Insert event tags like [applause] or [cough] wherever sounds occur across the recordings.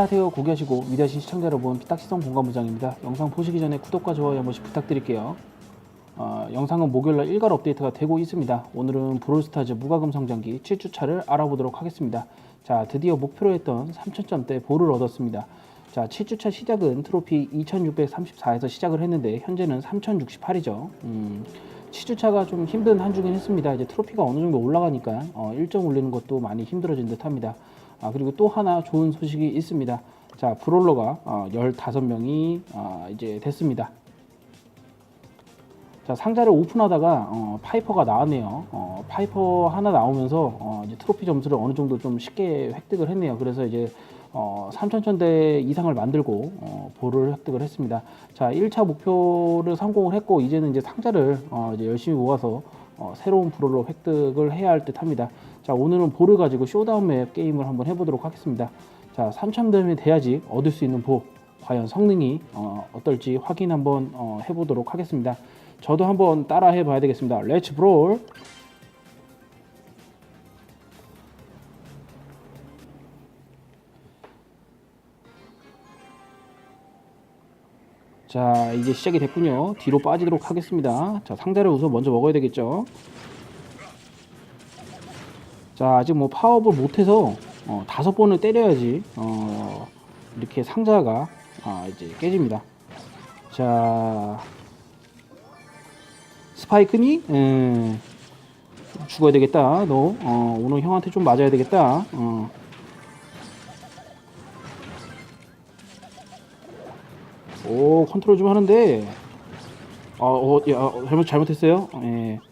안녕하세요. 고귀하시고 위대하신 시청자 여러분, 피딱시성 공감부장입니다. 영상 보시기 전에 구독과 좋아요 한 번씩 부탁드릴게요. 어, 영상은 목요일날 일괄 업데이트가 되고 있습니다. 오늘은 브롤스타즈 무과금 성장기 7주차를 알아보도록 하겠습니다. 자, 드디어 목표로 했던 3000점대 볼을 얻었습니다. 자, 7주차 시작은 트로피 2634에서 시작을 했는데 현재는 3068이죠. 음, 7주차가 좀 힘든 한 주긴 했습니다. 이제 트로피가 어느 정도 올라가니까 어, 1점 올리는 것도 많이 힘들어진 듯 합니다. 아, 그리고 또 하나 좋은 소식이 있습니다. 자, 브롤러가 어, 15명이 어, 이제 됐습니다. 자, 상자를 오픈하다가 어, 파이퍼가 나왔네요. 어, 파이퍼 하나 나오면서 어, 이제 트로피 점수를 어느 정도 좀 쉽게 획득을 했네요. 그래서 이제 어, 3,000대 이상을 만들고 어, 볼을 획득을 했습니다. 자, 1차 목표를 성공을 했고 이제는 이제 상자를 어, 이제 열심히 모아서 어, 새로운 브롤로 획득을 해야 할 듯합니다. 자, 오늘은 볼을 가지고 쇼다운 맵 게임을 한번 해보도록 하겠습니다. 자, 3,000점이 돼야지 얻을 수 있는 볼 과연 성능이 어, 어떨지 확인 한번 어, 해보도록 하겠습니다. 저도 한번 따라 해봐야 되겠습니다. 렛츠 브롤. 자, 이제 시작이 됐군요. 뒤로 빠지도록 하겠습니다. 자, 상자를 우선 먼저 먹어야 되겠죠. 자, 아직 뭐 파업을 못해서 어, 다섯 번을 때려야지 어, 이렇게 상자가 아, 이제 깨집니다. 자, 스파이크니? 에, 죽어야 되겠다. 너 어, 오늘 형한테 좀 맞아야 되겠다. 어. 오 컨트롤 좀 하는데 아, 어, 야, 어, 잘못 잘못했어요. 예.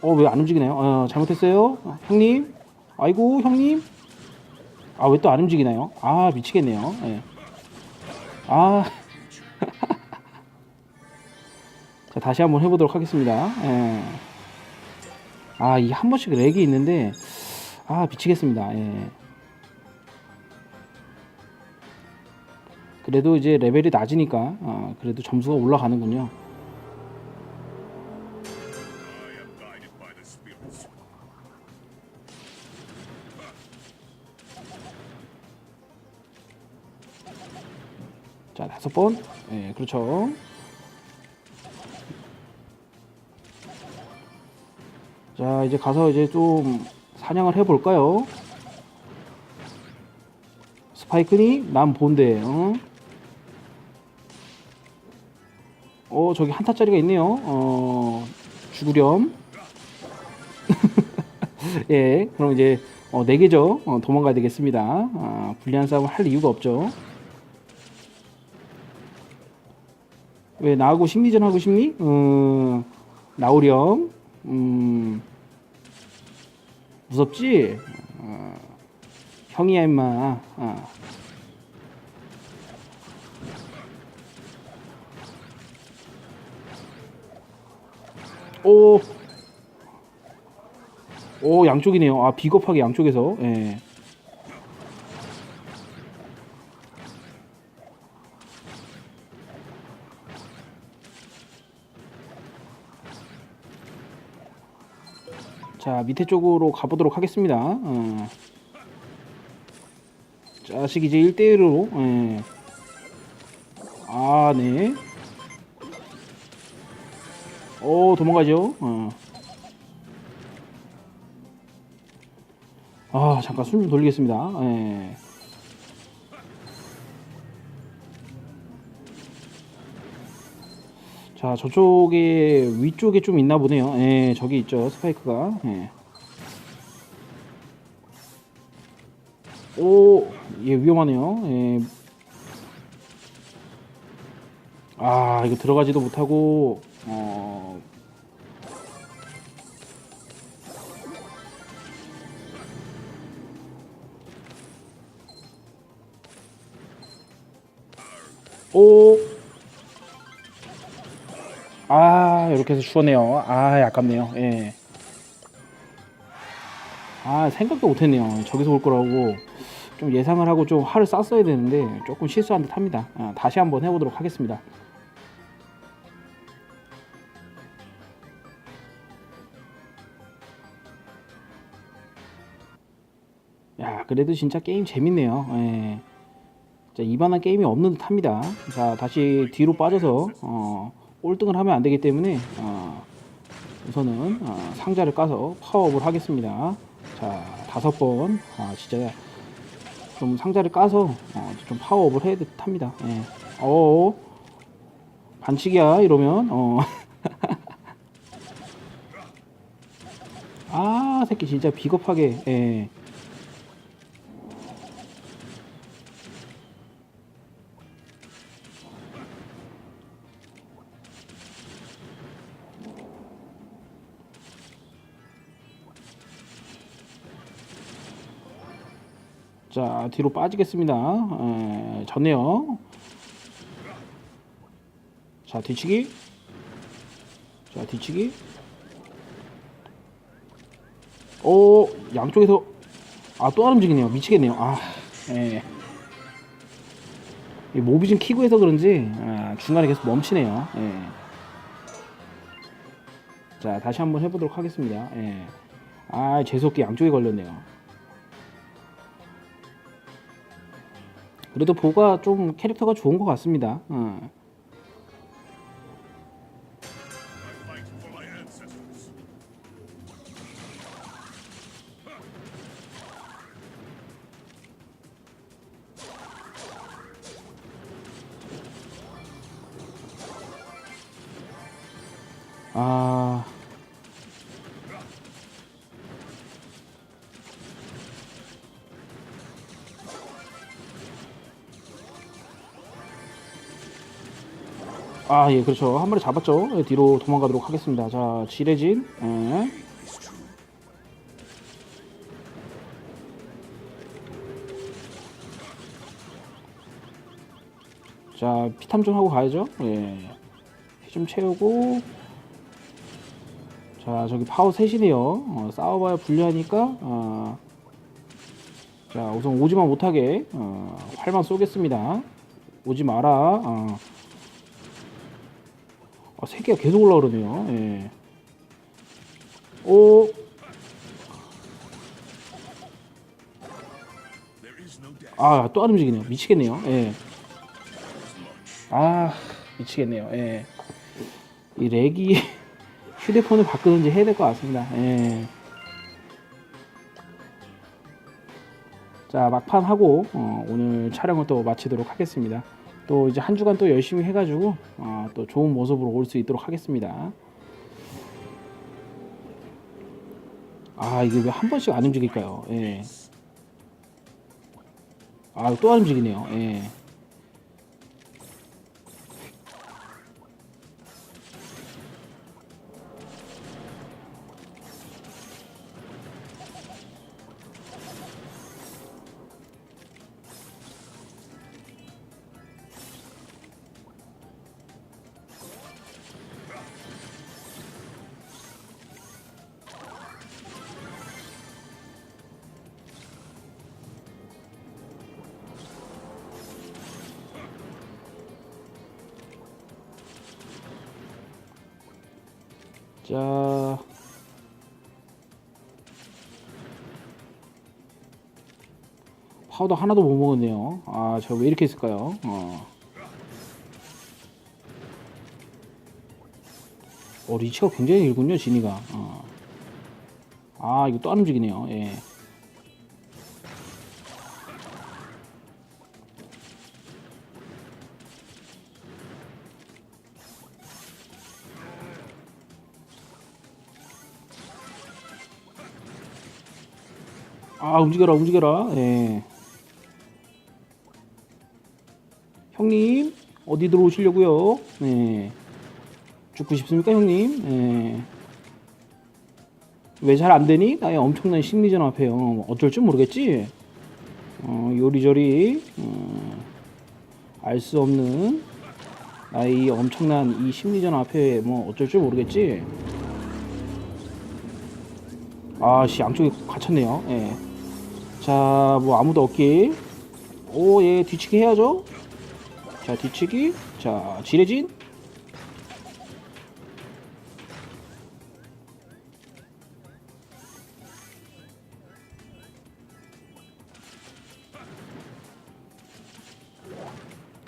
어, 왜 안 움직이나요? 어, 잘못했어요. 어, 형님. 아이고, 형님. 아, 왜 또 안 움직이나요? 아, 미치겠네요. 예. 아. [laughs] 자, 다시 한번 해보도록 하겠습니다. 예. 아, 이 한 번씩 렉이 있는데, 아, 미치겠습니다. 예. 그래도 이제 레벨이 낮으니까, 아, 그래도 점수가 올라가는군요. 자, 다섯 번. 예, 그렇죠. 자, 이제 가서 이제 좀 사냥을 해 볼까요? 스파이크니? 난 본데, 어? 어, 저기 한타짜리가 있네요. 어, 죽으렴. [laughs] 예, 그럼 이제, 어, 네 개죠. 어, 도망가야 되겠습니다. 아, 불리한 싸움을 할 이유가 없죠. 왜 나하고 심리전 하고 싶니? 음, 나오렴. 음, 무섭지? 어, 형이야 임마. 어. 오, 오 양쪽이네요. 아 비겁하게 양쪽에서. 예. 자 밑에 쪽으로 가보도록 하겠습니다. 어. 자식 이제 1대1로 예. 아 네. 오 도망가죠. 어. 아 잠깐 숨 좀 돌리겠습니다. 예. 자 저쪽에 위쪽에 좀 있나 보네요. 예, 저기 있죠 스파이크가. 예. 오, 얘 위험하네요. 예. 아 이거 들어가지도 못하고 어. 오. 아 이렇게 해서 죽었네요. 아 아깝네요. 예. 아 생각도 못했네요. 저기서 올 거라고. 좀 예상을 하고 좀 화를 쐈어야 되는데 조금 실수한 듯 합니다. 아, 다시 한번 해보도록 하겠습니다. 야 그래도 진짜 게임 재밌네요. 예. 자, 이반한 게임이 없는 듯 합니다. 자, 다시 뒤로 빠져서, 어, 꼴등을 하면 안 되기 때문에, 어, 우선은, 어, 상자를 까서 파워업을 하겠습니다. 자, 다섯 번. 아, 진짜, 좀 상자를 까서, 어, 좀 파워업을 해야 듯 합니다. 예. 어 반칙이야, 이러면, 어. [laughs] 아, 새끼 진짜 비겁하게, 예. 자 뒤로 빠지겠습니다. 에, 졌네요. 자 뒤치기. 자 뒤치기. 오 양쪽에서 아또안 움직이네요. 미치겠네요. 아 예. 이 모비 좀 키고 해서 그런지 아, 중간에 계속 멈추네요. 예. 자 다시 한번 해보도록 하겠습니다. 예. 아 재수없게 양쪽에 걸렸네요. 그래도 보가 좀 캐릭터가 좋은 것 같습니다. 어. 아. 아, 예, 그렇죠. 한 마리 잡았죠. 예, 뒤로 도망가도록 하겠습니다. 자, 지레진. 예. 자, 피탐 좀 하고 가야죠. 예. 피 좀 채우고. 자, 저기 파워 셋이네요. 어, 싸워봐야 불리하니까. 어. 자, 우선 오지만 못하게 어, 활만 쏘겠습니다. 오지 마라. 어. 아, 새끼가 계속 올라오르네요. 예. 오. 아, 또 안 움직이네요. 미치겠네요. 예. 아, 미치겠네요. 예. 이 렉이 [laughs] 휴대폰을 바꾸든지 해야 될 것 같습니다. 예. 자, 막판 하고 어, 오늘 촬영을 또 마치도록 하겠습니다. 또 이제 한 주간 또 열심히 해가지고 어, 또 좋은 모습으로 올 수 있도록 하겠습니다. 아, 이게 왜 한 번씩 안 움직일까요? 예. 아, 또 안 움직이네요. 예. 자. 파우더 하나도 못 먹었네요. 아, 제가 왜 이렇게 했을까요? 어. 어, 리치가 굉장히 길군요, 진이가. 어. 아, 이거 또 안 움직이네요. 예. 아, 움직여라, 움직여라. 예. 형님, 어디 들어오시려고요? 네. 죽고 싶습니까, 형님? 예. 왜잘 안 되니? 나의 엄청난 심리전 앞에요. 뭐 어쩔 줄 모르겠지? 어, 요리조리, 어, 알수 없는 나의 이 엄청난 이 심리전 앞에 뭐 어쩔 줄 모르겠지? 아씨, 양쪽에 갇혔네요. 예. 자, 뭐 아무도 없기. 오, 예, 뒤치기 해야죠. 자, 뒤치기. 자, 지레진.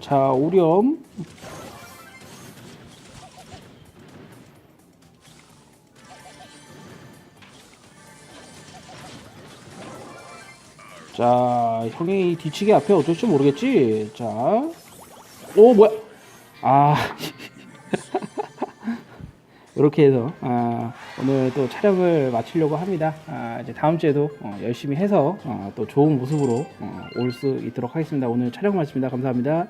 자, 오렴. 형이 뒤치기 앞에 어쩔 줄 모르겠지. 자, 오 뭐야? 아, [laughs] 이렇게 해서 아, 오늘 또 촬영을 마치려고 합니다. 아, 이제 다음 주에도 어, 열심히 해서 어, 또 좋은 모습으로 올수 있도록 하겠습니다. 오늘 촬영 마칩니다. 감사합니다.